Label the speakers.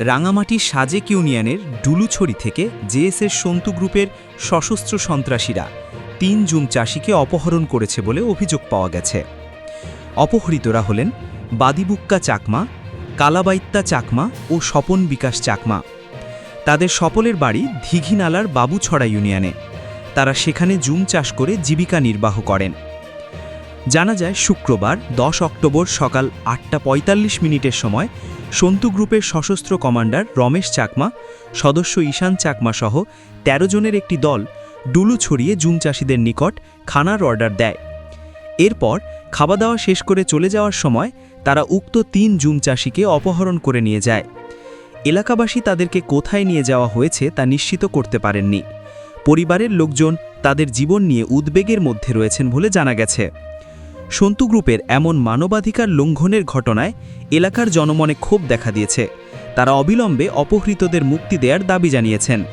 Speaker 1: রাঙামাটির সাজেক ইউনিয়নের ডুলুছড়ি থেকে জেএসএস সন্তু গ্রুপের সশস্ত্র সন্ত্রাসীরা তিন জুম চাষিকে অপহরণ করেছে বলে অভিযোগ পাওয়া গেছে। অপহৃতরা হলেন বাদিবুক্কা চাকমা কালাবাইত্যা চাকমা ও স্বপন বিকাশ চাকমা। তাদের সকলের বাড়ি ধিঘিনালার বাবুছড়া ইউনিয়নে। তারা সেখানে জুম চাষ করে জীবিকা নির্বাহ করেন। জানা যায়, শুক্রবার দশ অক্টোবর সকাল আটটা পঁয়তাল্লিশ মিনিটের সময় সন্তু গ্রুপের সশস্ত্র কমান্ডার রমেশ চাকমা, সদস্য ঈশান চাকমা সহ ১৩ জনের একটি দল ডুলু ছড়িয়ে জুম চাষিদের নিকট খানার অর্ডার দেয়। এরপর খাওয়া দাওয়া শেষ করে চলে যাওয়ার সময় তারা উক্ত তিন জুম চাষিকে অপহরণ করে নিয়ে যায়। এলাকাবাসী তাদেরকে কোথায় নিয়ে যাওয়া হয়েছে তা নিশ্চিত করতে পারেননি। পরিবারের লোকজন তাদের জীবন নিয়ে উদ্বেগের মধ্যে রয়েছেন বলে জানা গেছে। সন্তু গ্রুপের এমন মানবাধিকার লঙ্ঘনের ঘটনায় এলাকার জনমনে ক্ষোভ দেখা দিয়েছে। তারা অবিলম্বে অপহৃতদের মুক্তি দেওয়ার দাবি জানিয়েছেন।